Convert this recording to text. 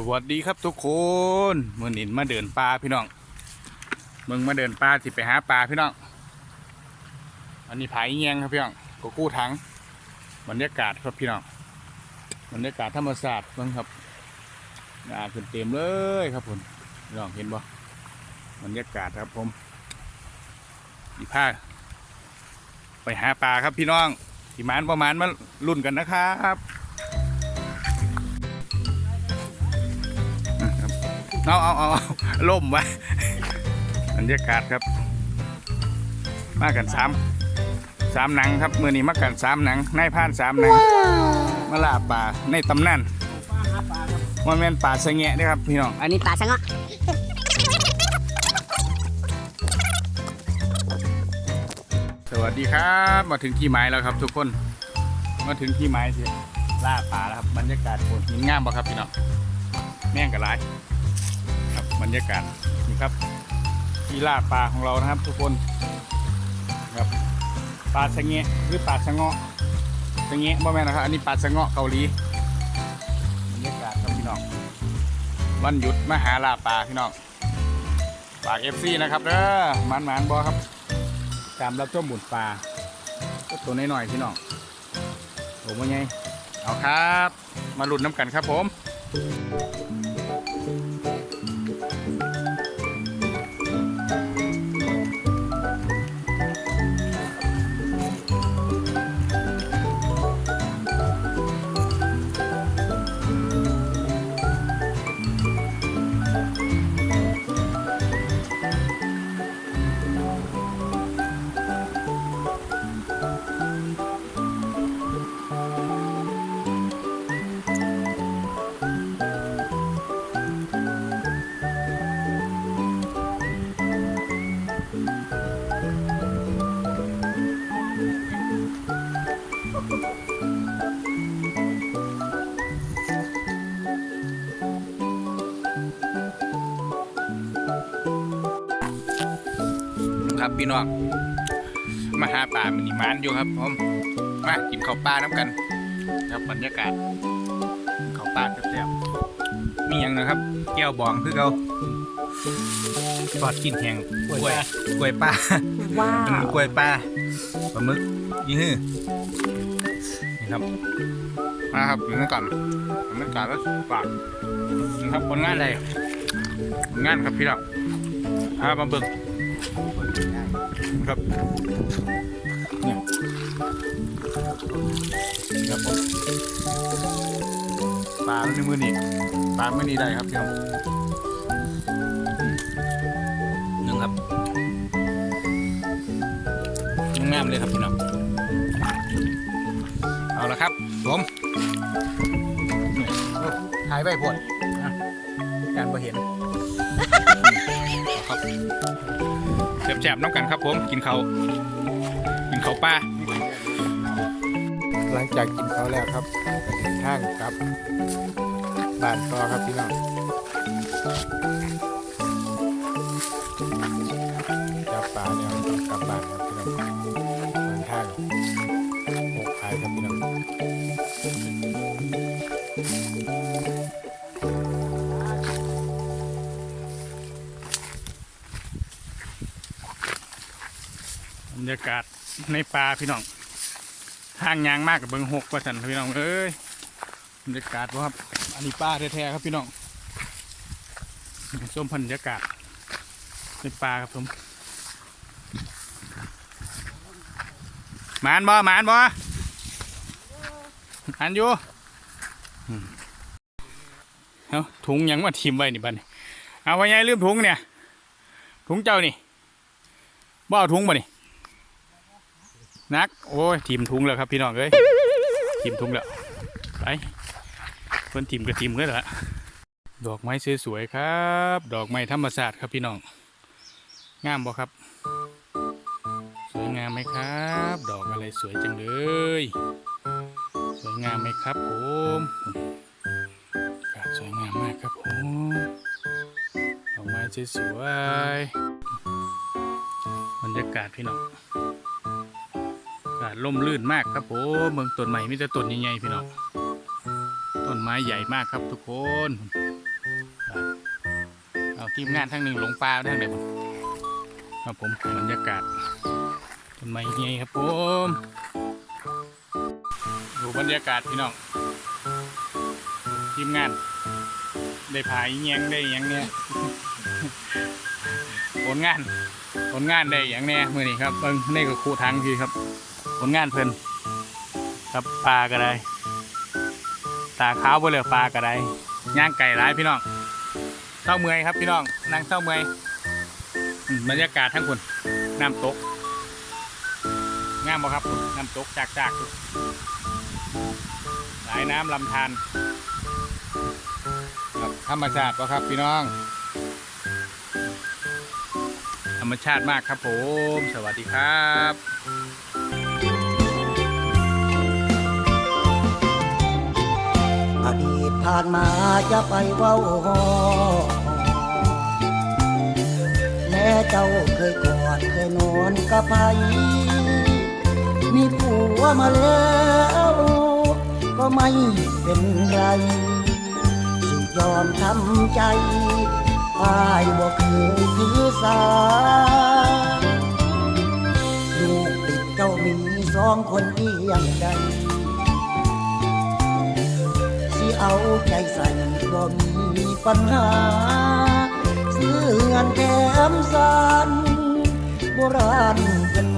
สวัสดีครับทุกคนมื่อนินมาเดินป่าพี่น้องมึงมาเดินป่าสิไปหาปลาพี่น้องอันนี้ผายเงียงครับพี่น้องก็กู้ถังบรรยากาศครับพี่น้องบรรยากาศธรรมศาสตร์เบิ่งครับงานเต็มเลยครับผมพี่น้องเห็นบ่บรรยากาศครับผมอีผ้าไปหาปลาครับพี่น้องที่มานประมาณมารุ่นกันนะครับ เอาเอาเอาเอาล่มไว้บรรยากาศครับ มากันสามสามหนังครับมือนี้มากันสามหนังนายพรานสามหนังมาล่าป่าในตำนานว่าแม่นป่าสะแงะเด้อครับพี่น้องอันนี้ปลาชะเงาะสวัสดีครับ มาถึงที่หมายแล้วครับ ทุกคน มาถึงที่หมายสิล่าป่าแล้วครับบรรยากาศโคตรหินงามบ่ครับพี่น้องแม่งกับไรครั บรรยากาศนี่ครับที่ล่าป่าของเรานะครับ ทุกคนครับปลาสะแงะหรือปลาสะเงาะสะแงะบ่แม่นนะครับ อันนี้ปลาสะเงาะเกาหลีบรรยากาศครับพี่น้องวันหยุดมาหาล่าปลาพี่น้องฝากเอฟซีนะครับเด้อมันมันบ่ครับตามรับชมบุญปลาก็ตัวน้อยๆพี่น้องผมว่าไงเอาครับ มาหลุ้นน้ำกันครับผม ครับพี่น้องมาหาปลามินิมานอยู่ครับผมมากินข้าวปลาน้ำกัน ครับบรรยากาศข้าวปลาแซ่บๆมีอย่างนะครับแก้วบองคือเขาทอดกินแห้งกล้วยกล้วยปลาว้าเป็นวกล้วยปลาปลาหมึกยี่ห้อนี่ครับมาครับอยู่นี่ก่อนบรรยากาศแล้วฝากนี่ครับผลงานอะไรผล งานครับพี่น้องอ่ามาเบิ่งครับเนี่ยนี่ครับผมปลาในมือนี่ปลาไม่นี่ได้ครับพี่น้องหนึ่งครับงามเลยครับพี่น้องเอาละครับผมถ่ายใบปวดการพอเห็น แซ่บๆน้ำกันครับผมกินเขากินเขาปลาหลังจากกินเขาแล้วครับก็เดินทางครับบ้านต่อครับพี่น้องจับปลาเนี่ยกลับบ้านครับพี่น้อง รรยากาศในป่าพี่น้องห่างยางมากกับเบิงหกว่าสันพี่น้องเอ้ยบรรยากาศบ่ครับ อันนี้ป่าแท้ๆครับพี่น้องส้มพันบรรยากาศในป่าครับผมหมานบ่หมานบ่หมานอยู่เอาถุงยังมาทิมไว้นี่บัดนี้เอาไว้ยัยลืมถุงเนี่ยถุงเจ้านี่บ่เอาถุงบ่นี่ นัก โอ้ยทีมทุงแล้วครับพี่น้องเอ้ยทีมทุงแล้วไปเพิ่นทีมกับทีมเลยละดอกไม้สวยๆครับ ดอกไม้ธรรมศาสตร์ครับพี่น้องงามบ่ครับ สวยงามไหมครับ ดอกอะไรสวยจังเลย สวยงามไหมครับผมอากาศสวยงามมากครับผมดอกไม้สวยๆบรรยากาศพี่น้องาล่มรื่นมากครับผมเมืองต้นใหม่มีแต่ต้นใหญ่ๆพี่น้องต้นไม้ใหญ่มากครับทุกคนเอาทีมงานทั้งหนึ่งหลงปลาทั้งเด็บครับผมบรรยากาศต้นไม้ใหญ่ครับผมดูบรรยากาศพี่น้องทีมงาน ได้ผายเงียงได้ยังเนี่ยผลงานผลงานได้อย่างแน่มือนี้ครับเบิ่งนี่ก็ครูทางคือครับ ผลงานเพิ่นครับปลาก็ได้ ตาขาวไปเลยปลาก็ได้ย่างไก่ร้ายพี่น้องเศร้าเมยครับพี่น้องนั่งเศร้าเมื่อยอืมบรรยากาศทั้งคนน้ำตกงามบ่ครับน้ำตกจากจากสายน้ำลำธารครับธรรมชาติบ่ครับพี่น้อง ธรรมชาติมากครับผม สวัสดีครับ ผ่านมาจะไปเว้าหอแม่เจ้าเคยกอดเคยนอนกับไผมีผัวมาแล้วก็ไม่เป็นไรสิยอมทำใจอายบ่เคยถือสาลูกติดเจ้ามีสองคนเพียงใดาใจใส่บ่มีปัญหาซื้อเงินแถมสันโบราณเป็น